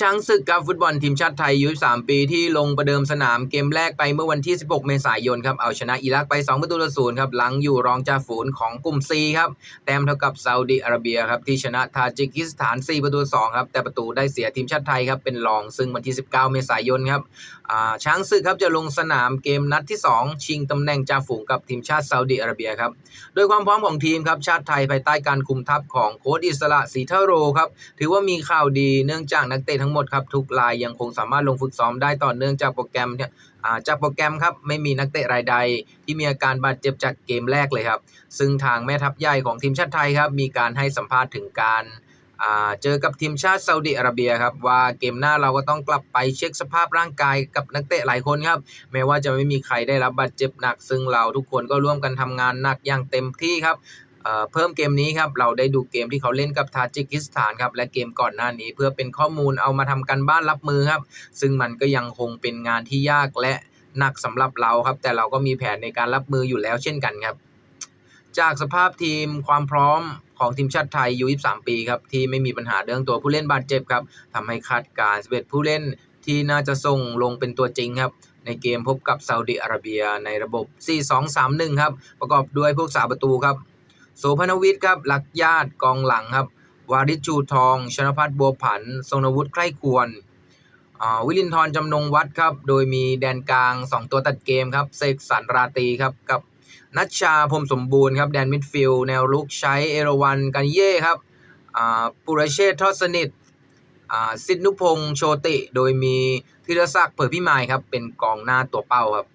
ช้างศึกกับฟุตบอลทีมชาติไทยอายุ3ปีที่ลงประเดิมสนามเกมแรกไปเมื่อวันที่ 16 เมษายนครับเอาชนะอิรักไป 2 ประตูต่อศูนย์ครับหลังอยู่รองจ่าฝูนของกลุ่ม C ครับแต้มเท่ากับซาอุดิอาระเบียครับที่ชนะทาจิกิสถาน 4 ประตูต่อ2ครับแต่ประตูได้เสียทีมชาติไทยครับเป็นรองซึ่งวันที่ 19 เมษายนครับช้างศึกครับจะลงสนามเกมนัดที่ 2 ชิงตำแหน่งจ่าฝูงกับทีมชาติซาอุดิอาระเบียครับโดยความพร้อมของทีมครับชาติไทยภายใต้การคุมทัพของโค้ชอิสระศรีเทโรครับถือว่ามีข่าวดีเนื่องจากนักเตะทั้งหมดครับทุกรายยังคงสามารถลงฝึกซ้อมได้ต่อเนื่องจากโปรแกรมเนี่ยจากโปรแกรมครับไม่มีนักเตะรายใด ที่มีอาการบาดเจ็บจากเกมแรกเลยครับ ซึ่งทางแม่ทัพใหญ่ของทีมชาติไทยครับมีการให้สัมภาษณ์ถึงการเจอกับทีมชาติซาอุดิอาระเบียครับว่าเกมหน้าเราก็ต้องกลับไปเช็คสภาพร่างกายกับนักเตะหลายคนครับแม้ว่าจะไม่มีใครได้รับบาดเจ็บหนัก ซึ่งเราทุกคนก็ร่วมกันทำงานหนักอย่างเต็มที่ครับ เพิ่มเกมนี้ครับเราได้ดูเกมที่เขาเล่นกับทาจิกิสถานครับและเกมก่อนหน้านี้เพื่อเป็นข้อมูลเอามาทำกันบ้านรับมือครับ ซึ่งมันก็ยังคงเป็นงานที่ยากและหนักสำหรับเราครับ แต่เราก็มีแผนในการรับมืออยู่แล้วเช่นกันครับ จากสภาพทีมความพร้อมของทีมชาติไทยยู23 ปีครับที่ไม่มีปัญหาเรื่องตัวผู้เล่นบาดเจ็บครับทำให้คาดการณ์11ผู้เล่นที่น่าจะส่งลงเป็นตัวจริงครับในเกมพบกับซาอุดิอาระเบียในระบบ 4-2-3-1 ครับ ประกอบด้วยพวกสาประตูครับ โสพนวิทย์ครับลักญาติกองหลังครับ วาริชูทอง ชนพัฒน์บัวผัน ทรงนวุฒิใคร่ควรวิลินทรจำนงวัดครับ โดยมีแดนกลาง 2 ตัวตัดเกมครับเสกสรรราตีครับ กับนัชชาพรมสมบูรณ์ครับ แดนมิดฟิลด์แนวลุกใช้เอราวันกันเย่ครับปุรเชษทอดสนิทสิทธนุพงษ์โชติ โดยมีธีรศักดิ์เผยพิมายครับ เป็นกองหน้าตัวเป้าครับ